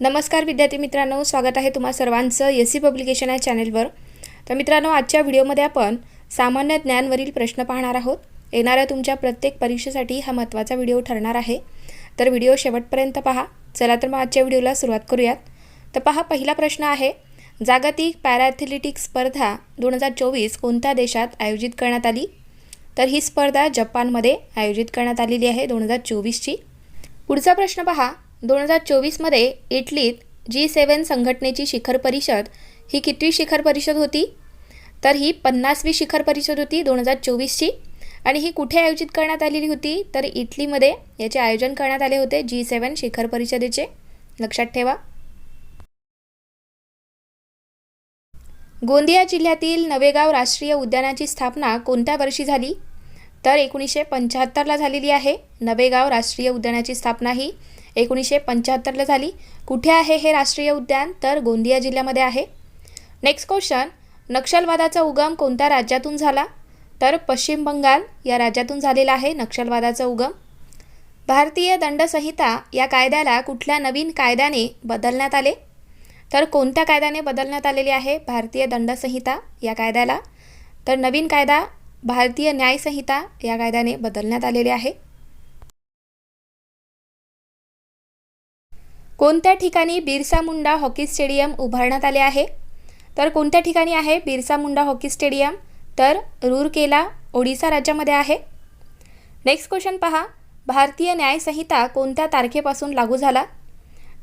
नमस्कार विद्यार्थी मित्रांनो स्वागत आहे तुम्हा सर्वांचं एस सी पब्लिकेशन या चॅनेलवर. तर मित्रांनो आजच्या व्हिडिओमध्ये आपण सामान्य ज्ञानवरील प्रश्न पाहणार आहोत. येणाऱ्या तुमच्या प्रत्येक परीक्षेसाठी हा महत्त्वाचा व्हिडिओ ठरणार आहे. तर व्हिडिओ शेवटपर्यंत पहा. चला तर मग आजच्या व्हिडिओला सुरुवात करूयात. तर पहा पहिला प्रश्न आहे जागतिक पॅराथलेटिक्स स्पर्धा दोन हजार चोवीस कोणत्या देशात आयोजित करण्यात आली? तर ही स्पर्धा जपानमध्ये आयोजित करण्यात आलेली आहे दोन हजार चोवीसची. पुढचा प्रश्न पहा दोन हजार चोवीसमध्ये इटलीत जी सेवन संघटनेची शिखर परिषद ही कितवी शिखर परिषद होती? तर ही पन्नासवी शिखर परिषद होती दोन हजार चोवीसची. आणि ही कुठे आयोजित करण्यात आलेली होती? तर इटलीमध्ये याचे आयोजन करण्यात आले होते जी सेवन शिखर परिषदेचे. लक्षात ठेवा. गोंदिया जिल्ह्यातील नवेगाव राष्ट्रीय उद्यानाची स्थापना कोणत्या वर्षी झाली? तर एकोणीसशे पंच्याहत्तरला झालेली आहे. नवेगाव राष्ट्रीय उद्यानाची स्थापना ही एकोणीसशे पंच्याहत्तरला झाली. कुठे आहे हे राष्ट्रीय उद्यान? तर गोंदिया जिल्ह्यामध्ये आहे. नेक्स्ट क्वेश्चन नक्षलवादाचा उगम कोणत्या राज्यातून झाला? तर पश्चिम बंगाल या राज्यातून झालेला आहे नक्षलवादाचा उगम. भारतीय दंडसंहिता या कायद्याला कुठल्या नवीन कायद्याने बदलण्यात आले? तर कोणत्या कायद्याने बदलण्यात आलेले आहे भारतीय दंडसंहिता या कायद्याला? तर नवीन कायदा भारतीय न्यायसंहिता या कायद्याने बदलण्यात आलेले आहे. कोणत्या ठिकाणी बिरसा मुंडा हॉकी स्टेडियम उभारण्यात आले आहे? तर कोणत्या ठिकाणी आहे बिरसा मुंडा हॉकी स्टेडियम? तर रूरकेला ओडिसा राज्यामध्ये आहे. नेक्स्ट क्वेश्चन पहा. भारतीय न्यायसंहिता कोणत्या तारखेपासून लागू झाला?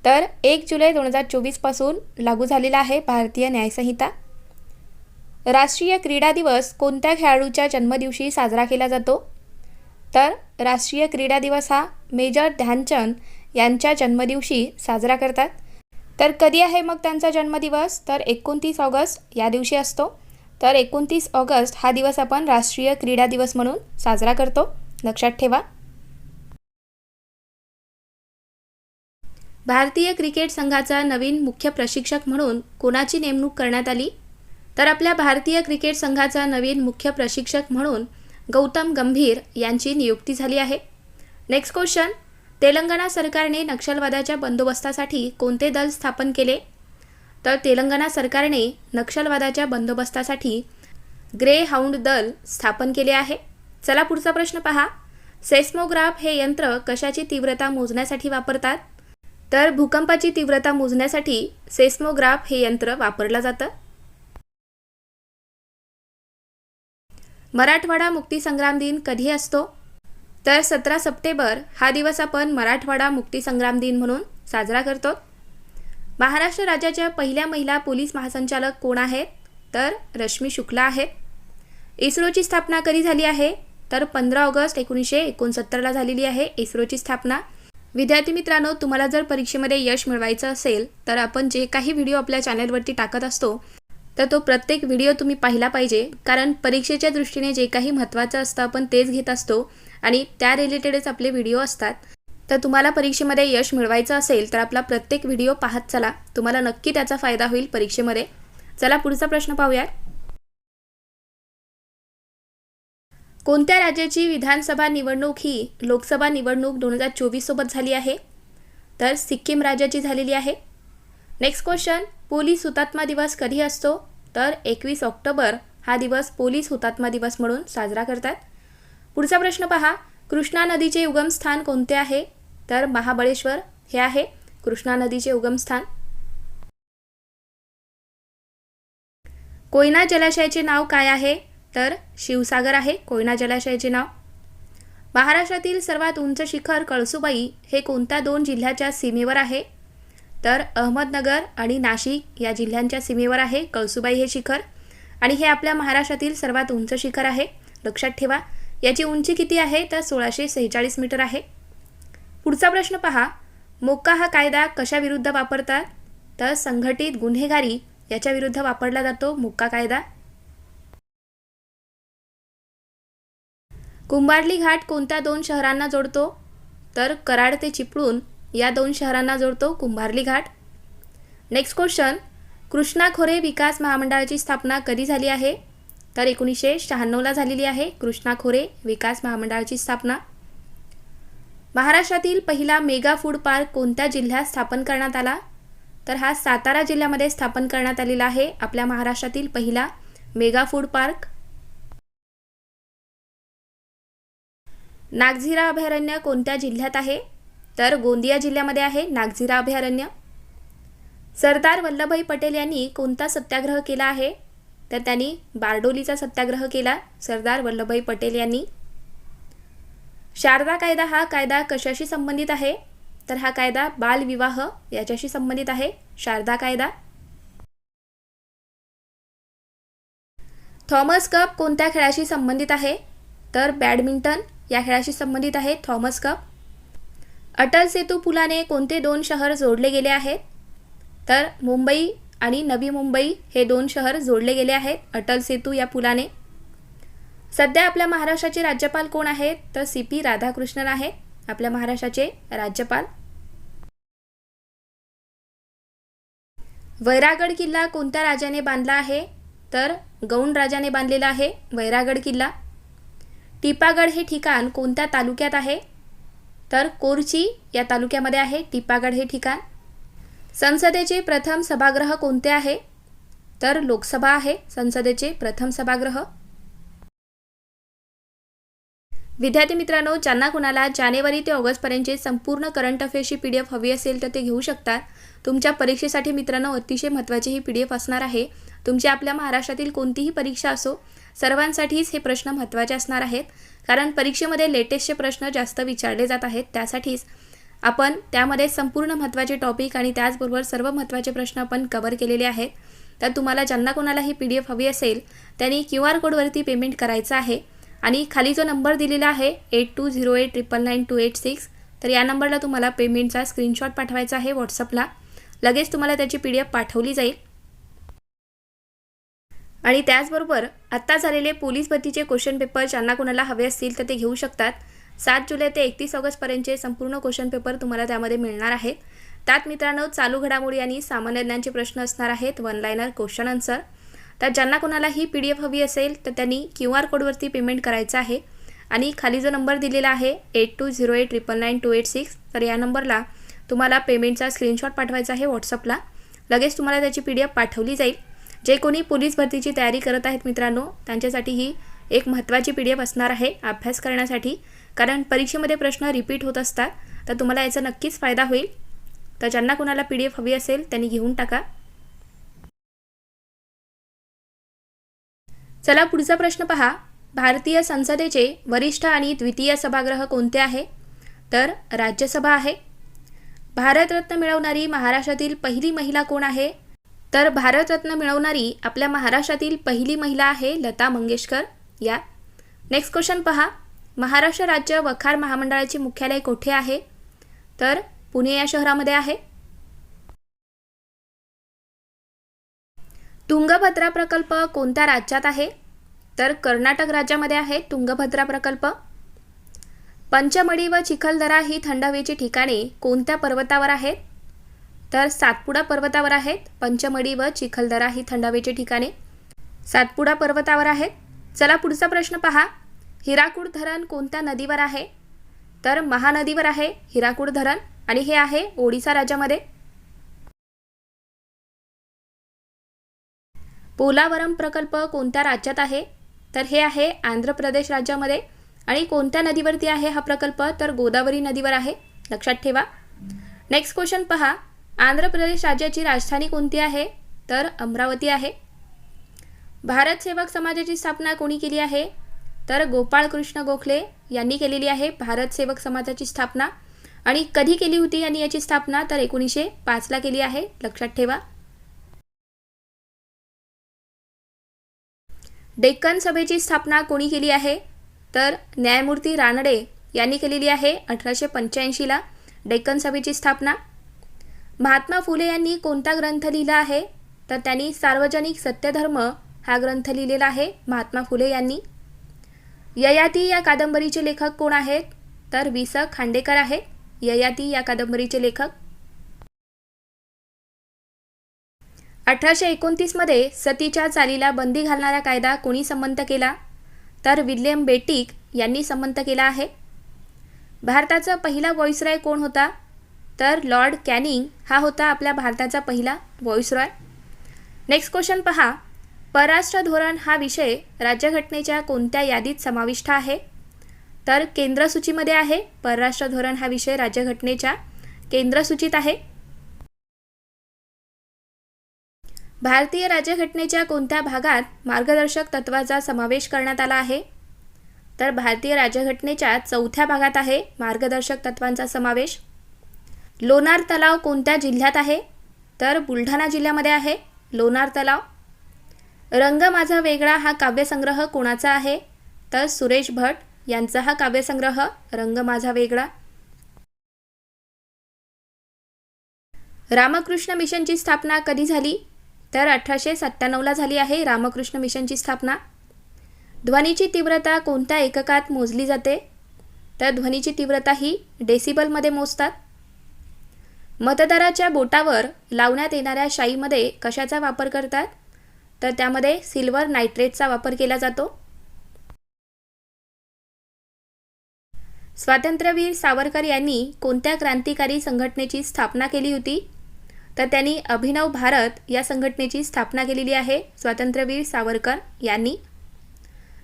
तर एक जुलै दोन हजार चोवीसपासून लागू झालेला आहे भारतीय न्यायसंहिता राष्ट्रीय क्रीडा दिवस कोणत्या खेळाडूच्या जन्मदिवशी साजरा केला जातो? तर राष्ट्रीय क्रीडा दिवस हा मेजर ध्यानचंद यांच्या जन्मदिवशी साजरा करतात. तर कधी आहे मग त्यांचा जन्मदिवस? तर एकोणतीस ऑगस्ट या दिवशी असतो. तर एकोणतीस ऑगस्ट हा दिवस आपण राष्ट्रीय क्रीडा दिवस म्हणून साजरा करतो. लक्षात ठेवा. भारतीय क्रिकेट संघाचा नवीन मुख्य प्रशिक्षक म्हणून कोणाची नेमणूक करण्यात आली? तर आपल्या भारतीय क्रिकेट संघाचा नवीन मुख्य प्रशिक्षक म्हणून गौतम गंभीर यांची नियुक्ती झाली आहे. नेक्स्ट क्वेश्चन तेलंगणा सरकारने नक्षलवादाच्या बंदोबस्तासाठी कोणते दल स्थापन केले? तर तेलंगणा सरकारने नक्षलवादाच्या बंदोबस्तासाठी ग्रे हाऊंड दल स्थापन केले आहे. चला पुढचा प्रश्न पहा. सेस्मोग्राफ हे यंत्र कशाची तीव्रता मोजण्यासाठी वापरतात? तर भूकंपाची तीव्रता मोजण्यासाठी सेस्मोग्राफ हे यंत्र वापरलं जातं. मराठवाडा मुक्तीसंग्राम दिन कधी असतो? तर सतरा सप्टेंबर हा दिवस आपण मराठवाडा मुक्तीसंग्राम दिन म्हणून साजरा करतो. महाराष्ट्र राज्याच्या पहिल्या महिला पोलीस महासंचालक कोण आहेत? तर रश्मी शुक्ला आहेत. इस्रोची स्थापना कधी झाली आहे? तर पंधरा ऑगस्ट एकोणीसशे एकोणसत्तरला झालेली आहे इस्रोची स्थापना. विद्यार्थी मित्रांनो तुम्हाला जर परीक्षेमध्ये यश मिळवायचं असेल तर आपण जे काही व्हिडिओ आपल्या चॅनलवरती टाकत असतो तर तो प्रत्येक व्हिडिओ तुम्ही पाहिला पाहिजे. कारण परीक्षेच्या दृष्टीने जे काही महत्त्वाचं असतं आपण तेच घेत असतो. आणि त्या रिलेटेडच आपले व्हिडिओ असतात. तर तुम्हाला परीक्षेमध्ये यश मिळवायचं असेल तर आपला प्रत्येक व्हिडिओ पाहत चला. तुम्हाला नक्की त्याचा फायदा होईल परीक्षेमध्ये. चला पुढचा प्रश्न पाहूयात. कोणत्या राज्याची विधानसभा निवडणूक ही लोकसभा निवडणूक दोन हजार चोवीससोबत झाली आहे? तर सिक्कीम राज्याची झालेली आहे. नेक्स्ट क्वेश्चन पोलीस हुतात्मा दिवस कधी असतो? तर एकवीस ऑक्टोबर हा दिवस पोलीस हुतात्मा दिवस म्हणून साजरा करतात. पुढचा प्रश्न पहा. कृष्णा नदीचे उगमस्थान कोणते आहे? तर महाबळेश्वर हे आहे. कृष्णा नदीचे उगमस्थान. कोयना जलाशयाचे नाव काय आहे? तर शिवसागर आहे. कोयना जलाशयाचे नाव. महाराष्ट्रातील सर्वात उंच शिखर कळसुबाई हे कोणत्या दोन जिल्ह्याच्या सीमेवर आहे? तर अहमदनगर आणि नाशिक या जिल्ह्यांच्या सीमेवर आहे कळसुबाई हे शिखर. आणि हे आपल्या महाराष्ट्रातील सर्वात उंच शिखर आहे. लक्षात ठेवा. याची उंची किती आहे? तर सोळाशे सेहेचाळीस मीटर आहे. पुढचा प्रश्न पहा. मोक्का हा कायदा कशाविरुद्ध वापरतात? तर संघटित गुन्हेगारी याच्या विरुद्ध वापरला जातो मोक्का कायदा. कुंभारली घाट कोणत्या दोन शहरांना जोडतो? तर कराड ते चिपळूण या दोन शहरांना जोडतो कुंभारली घाट. नेक्स्ट क्वेश्चन कृष्णा खोरे विकास महामंडळाची स्थापना कधी झाली आहे? तर एकोणीसशे शहाण्णवला झालेली आहे कृष्णा खोरे विकास महामंडळाची स्थापना. महाराष्ट्रातील पहिला मेगा फूड पार्क कोणत्या जिल्ह्यात स्थापन करण्यात आला? तर हा सातारा जिल्ह्यामध्ये स्थापन करण्यात आलेला आहे आपल्या महाराष्ट्रातील पहिला मेगा फूड पार्क. नागझिरा अभयारण्य कोणत्या जिल्ह्यात आहे? तर गोंदिया जिल्ह्यामध्ये आहे नागझिरा अभयारण्य. सरदार वल्लभभाई पटेल यांनी कोणता सत्याग्रह केला आहे? तर त्यांनी बारडोलीचा सत्याग्रह केला. सरदार वल्लभभाई पटेल यांनी. शारदा कायदा हा कायदा कशाशी संबंधित आहे? तर हा कायदा बालविवाह याच्याशी संबंधित आहे. शारदा कायदा. थॉमस कप कोणत्या खेळाशी संबंधित आहे? तर बॅडमिंटन या खेळाशी संबंधित आहे थॉमस कप. अटल सेतू पुलाने कोणते दोन शहर जोडले गेले आहेत? तर मुंबई आणि नवी मुंबई हे दोन शहर जोडले गेले आहेत. अटल सेतू या पुलाने. सध्या आपल्या महाराष्ट्राचे राज्यपाल कोण आहेत? तर सी पी राधाकृष्णन आहेत आपल्या महाराष्ट्राचे राज्यपाल. वैरागड किल्ला कोणत्या राजाने बांधला आहे? तर गौंड राजाने बांधलेला आहे वैरागड किल्ला. टिपागड हे ठिकाण कोणत्या तालुक्यात आहे? तर कोरची या तालुक्यामध्ये आहे. टिपागड हे ठिकाण. संसदेचे प्रथम सभागृह कोणते आहे? तर लोकसभा आहे संसदेचे प्रथम सभागृह. विद्यार्थी मित्रांनो ज्यांना कुणाला जानेवारी ते ऑगस्टपर्यंतचे संपूर्ण करंट अफेअर्सची पी डी एफ हवी असेल तर ते घेऊ शकतात. तुमच्या परीक्षेसाठी मित्रांनो अतिशय महत्त्वाची ही पी डी एफ असणार आहे. तुमची आपल्या महाराष्ट्रातील कोणतीही परीक्षा असो सर्वांसाठीच हे प्रश्न महत्त्वाचे असणार आहेत. कारण परीक्षेमध्ये लेटेस्टचे प्रश्न जास्त विचारले जात आहेत त्यासाठीच. आपण त्यामध्ये संपूर्ण महत्त्वाचे टॉपिक आणि त्याचबरोबर सर्व महत्त्वाचे प्रश्न आपण कवर केलेले आहेत. तर तुम्हाला ज्यांना कोणाला ही पी डी एफ हवी असेल त्यांनी क्यू आर कोडवरती पेमेंट करायचं आहे. आणि खाली जो नंबर दिलेला आहे eight two zero eight triple nine two eight six तर या नंबरला तुम्हाला पेमेंटचा स्क्रीनशॉट पाठवायचा आहे व्हॉट्सअपला लगेच तुम्हाला त्याची पी डी एफ पाठवली जाईल. आणि त्याचबरोबर आत्ता झालेले पोलीस भरतीचे क्वेश्चन पेपर ज्यांना कोणाला हवे असतील तर ते घेऊ शकतात. सात जुलै ते एकतीस ऑगस्टपर्यंतचे संपूर्ण क्वेश्चन पेपर तुम्हाला त्यामध्ये मिळणार आहेत. त्यात मित्रांनो चालू घडामोडी आणि सामान्य ज्ञानचे प्रश्न असणार आहेत. वन लायनर क्वेश्चन आन्सर तर ज्यांना कोणाला ही पी डी एफ हवी असेल तर त्यांनी क्यू आर कोडवरती पेमेंट करायचं आहे. आणि खाली जो नंबर दिलेला आहे eight two zero eight triple nine two eight six तर या नंबरला तुम्हाला पेमेंटचा स्क्रीनशॉट पाठवायचा आहे व्हॉट्सअपला लगेच तुम्हाला त्याची पी डी एफ पाठवली जाईल. जे कोणी पोलीस भरतीची तयारी करत आहेत मित्रांनो त्यांच्यासाठी ही एक महत्त्वाची पी डी एफ असणार आहे अभ्यास करण्यासाठी. कारण परीक्षेमध्ये प्रश्न रिपीट होत असतात. तर तुम्हाला याचा नक्कीच फायदा होईल. तर ज्यांना कोणाला पी डी एफ हवी असेल त्यांनी घेऊन टाका. चला पुढचा प्रश्न पहा. भारतीय संसदेचे वरिष्ठ आणि द्वितीय सभागृह कोणते आहे? तर राज्यसभा आहे. भारतरत्न मिळवणारी महाराष्ट्रातील पहिली महिला कोण आहे? तर भारतरत्न मिळवणारी आपल्या महाराष्ट्रातील पहिली महिला आहे लता मंगेशकर. या. नेक्स्ट क्वेश्चन पहा. महाराष्ट्र राज्य वखार महामंडळाचे मुख्यालय कोठे आहे? तर पुणे या शहरामध्ये आहे. तुंगभद्रा प्रकल्प कोणत्या राज्यात आहे? तर कर्नाटक राज्यामध्ये आहे तुंगभद्रा प्रकल्प. पंचमढी व चिखलदरा ही थंड हवेची ठिकाणे कोणत्या पर्वतावर आहेत? तर सातपुडा पर्वतावर आहेत. पंचमढी व चिखलदरा ही थंड हवेची ठिकाणे सातपुडा पर्वतावर आहेत. चला पुढचा प्रश्न पहा. हिराकूड धरण कोणत्या नदीवर आहे? तर महानदीवर आहे हिराकूड धरण आणि हे आहे ओडिसा राज्यामध्ये. पोलावरम प्रकल्प कोणत्या राज्यात आहे? तर हे आहे आंध्र प्रदेश राज्यामध्ये. आणि कोणत्या नदीवरती आहे हा प्रकल्प? तर गोदावरी नदीवर आहे. लक्षात ठेवा. नेक्स्ट क्वेश्चन पहा. आंध्र प्रदेश राज्याची राजधानी कोणती आहे? तर अमरावती आहे. भारत सेवक समाजाची स्थापना कोणी केली आहे? तर गोपाळकृष्ण गोखले यांनी केलेली आहे भारत सेवक समाजाची स्थापना. आणि कधी केली होती यांनी याची स्थापना? तर एकोणीसशे पाचला केली आहे. लक्षात ठेवा. डेक्कन सभेची स्थापना कोणी केली आहे? तर न्यायमूर्ती रानडे यांनी केलेली आहे अठराशे पंच्याऐंशीला डेक्कन सभेची स्थापना. महात्मा फुले यांनी कोणता ग्रंथ लिहिला आहे? तर त्यांनी सार्वजनिक सत्यधर्म हा ग्रंथ लिहिलेला आहे महात्मा फुले यांनी. ययाती या कादंबरीचे लेखक कोण आहेत? तर वि स खांडेकर आहेत. ययाती या कादंबरीचे लेखक. अठराशे एकोणतीसमध्ये सतीच्या चालीला बंदी घालणारा कायदा कोणी संमत केला? तर विल्यम बेटिक यांनी संमत केला आहे. भारताचा पहिला व्हॉइसरॉय कोण होता? तर लॉर्ड कॅनिंग हा होता आपल्या भारताचा पहिला व्हॉइसरॉय. नेक्स्ट क्वेश्चन पहा. परराष्ट्र धोरण हा विषय राज्यघटनेच्या कोणत्या यादीत समाविष्ट आहे? तर केंद्र सूचीमध्ये आहे. परराष्ट्र धोरण हा विषय राज्यघटनेच्या केंद्र सूचीत आहे. भारतीय राज्यघटनेच्या कोणत्या भागात मार्गदर्शक तत्वाचा समावेश करण्यात आला आहे? तर भारतीय राज्यघटनेच्या चौथ्या भागात आहे मार्गदर्शक तत्वांचा समावेश. लोणार तलाव कोणत्या जिल्ह्यात आहे? तर बुलढाणा जिल्ह्यामध्ये आहे. लोणार तलाव रंग माझा वेगळा हा काव्यसंग्रह कोणाचा आहे? तर सुरेश भट यांचा हा काव्यसंग्रह रंग माझा वेगळा. रामकृष्ण मिशनची स्थापना कधी झाली? तर अठराशे सत्त्याण्णवला झाली आहे रामकृष्ण मिशनची स्थापना. ध्वनीची तीव्रता कोणत्या एककात मोजली जाते? तर ध्वनीची तीव्रता ही डेसिबलमध्ये मोजतात. मतदाराच्या बोटावर लावण्यात येणाऱ्या शाईमध्ये कशाचा वापर करतात? तर त्यामध्ये सिल्वर नायट्रेटचा वापर केला जातो. स्वातंत्र्यवीर सावरकर यांनी कोणत्या क्रांतिकारी संघटनेची स्थापना केली होती? तर त्यांनी अभिनव भारत या संघटनेची स्थापना केलेली आहे स्वातंत्र्यवीर सावरकर यांनी.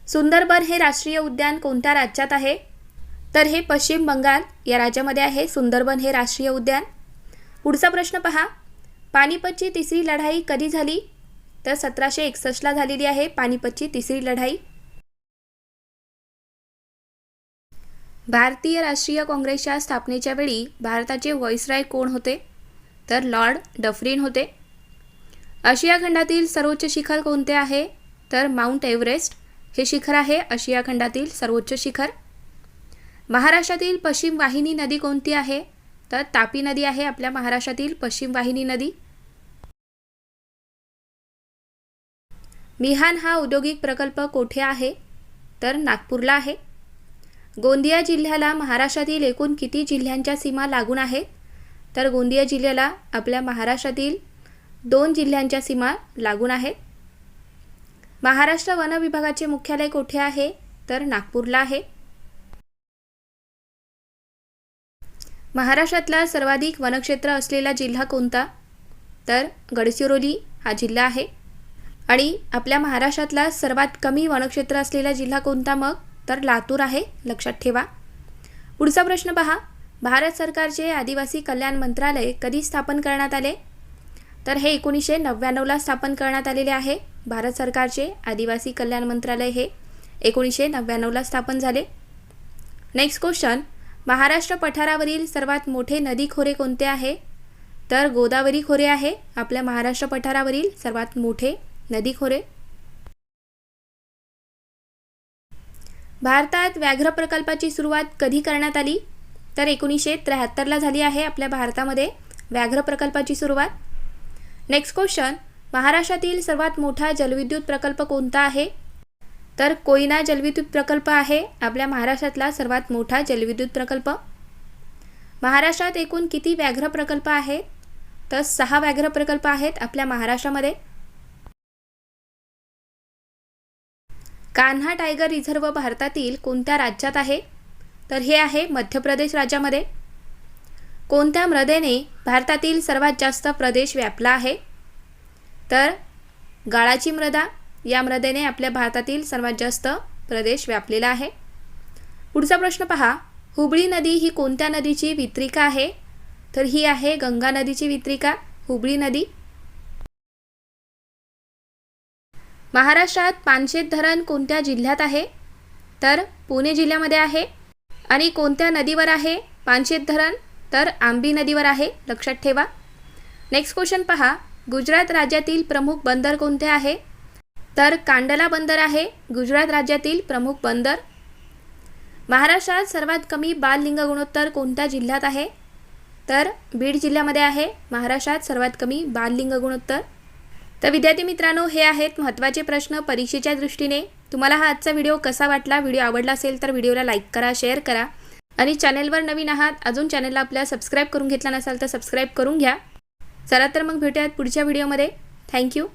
सुंदरबन हे राष्ट्रीय उद्यान कोणत्या राज्यात आहे? तर हे पश्चिम बंगाल या राज्यामध्ये आहे सुंदरबन हे राष्ट्रीय उद्यान. पुढचा प्रश्न पहा. पानिपतची तिसरी लढाई कधी झाली? तर सतराशे एकसष्टला झालेली आहे पानिपतची तिसरी लढाई. भारतीय राष्ट्रीय काँग्रेसच्या स्थापनेच्या वेळी भारताचे व्हॉइसराय कोण होते? तर लॉर्ड डफरीन होते. आशिया खंडातील सर्वोच्च शिखर कोणते आहे? तर माउंट एव्हरेस्ट हे शिखर आहे आशिया खंडातील सर्वोच्च शिखर. महाराष्ट्रातील पश्चिम वाहिनी नदी कोणती आहे? तर तापी नदी आहे आपल्या महाराष्ट्रातील पश्चिम वाहिनी नदी. मिहान हा औद्योगिक प्रकल्प कोठे आहे? तर नागपूरला आहे. गोंदिया जिल्ह्याला महाराष्ट्रातील एकूण किती जिल्ह्यांच्या सीमा लागून आहेत? तर गोंदिया जिल्ह्याला आपल्या महाराष्ट्रातील दोन जिल्ह्यांच्या सीमा लागून आहेत. महाराष्ट्र वन विभागाचे मुख्यालय कोठे आहे? तर नागपूरला आहे. महाराष्ट्रातला सर्वाधिक वनक्षेत्र असलेला जिल्हा कोणता? तर गडचिरोली हा जिल्हा आहे. आणि आपल्या महाराष्ट्रातला सर्वात कमी वनक्षेत्र असलेला जिल्हा कोणता मग? तर लातूर आहे. लक्षात ठेवा. पुढचा प्रश्न पहा. भारत सरकारचे आदिवासी कल्याण मंत्रालय कधी स्थापन करण्यात आले? तर हे एकोणीसशे नव्याण्णवला स्थापन करण्यात आलेले आहे. भारत सरकारचे आदिवासी कल्याण मंत्रालय हे एकोणीसशे नव्याण्णवला स्थापन झाले. नेक्स्ट क्वेश्चन महाराष्ट्र पठारावरील सर्वात मोठे नदी खोरे कोणते आहे? तर गोदावरी खोरे आहे. आपल्या महाराष्ट्र पठारावरील सर्वात मोठे नदी खोरे? भारतात व्याघ्र प्रकल्पाची सुरुवात कधी करण्यात आली? तर एकोणीसशे त्र्याहत्तरला झाली आहे आपल्या भारतामध्ये व्याघ्र प्रकल्पाची सुरुवात. नेक्स्ट क्वेश्चन महाराष्ट्रातील सर्वात मोठा जलविद्युत प्रकल्प कोणता आहे? तर कोयना जलविद्युत प्रकल्प आहे आपल्या महाराष्ट्रातला सर्वात मोठा जलविद्युत प्रकल्प. महाराष्ट्रात एकूण किती व्याघ्र प्रकल्प आहेत? तर सहा व्याघ्र प्रकल्प आहेत आपल्या महाराष्ट्रामध्ये. कान्हा टायगर रिझर्व भारतातील कोणत्या राज्यात आहे? तर हे आहे मध्य प्रदेश राज्यामध्ये. कोणत्या मृदेने भारतातील सर्वात जास्त प्रदेश व्यापला आहे? तर गाळाची मृदा या मृदेने आपल्या भारतातील सर्वात जास्त प्रदेश व्यापलेला आहे. पुढचा प्रश्न पहा हुबळी नदी ही कोणत्या नदीची वित्रिका आहे? तर ही आहे गंगा नदीची वित्रिका हुबळी नदी. महाराष्ट्रात पानशेत धरण कोणत्या जिल्ह्यात आहे? तर पुणे जिल्ह्यामध्ये आहे. आणि कोणत्या नदीवर आहे पानशेत धरण? तर आंबी नदीवर आहे. लक्षात ठेवा. नेक्स्ट क्वेश्चन पहा. गुजरात राज्यातील प्रमुख बंदर कोणते आहे? तर कांडला बंदर आहे. गुजरात राज्यातील प्रमुख बंदर. महाराष्ट्रात सर्वात कमी बाल लिंग गुणोत्तर कोणत्या जिल्ह्यात आहे? तर बीड जिल्ह्यामध्ये आहे. महाराष्ट्रात सर्वात कमी बाल लिंग गुणोत्तर. तर विद्यार्थी मित्रांनो हे आहेत महत्त्वाचे प्रश्न परीक्षेच्या दृष्टीने. तुम्हाला हा आजचा व्हिडिओ कसा वाटला व्हिडिओ आवडला असेल तर व्हिडिओला लाईक करा शेअर करा. आणि चॅनेलवर नवीन आहात अजून चॅनलला आपल्या सबस्क्राईब करून घेतला नसाल तर सबस्क्राईब करून घ्या. चला तर मग भेटूयात पुढच्या व्हिडिओमध्ये. थँक्यू.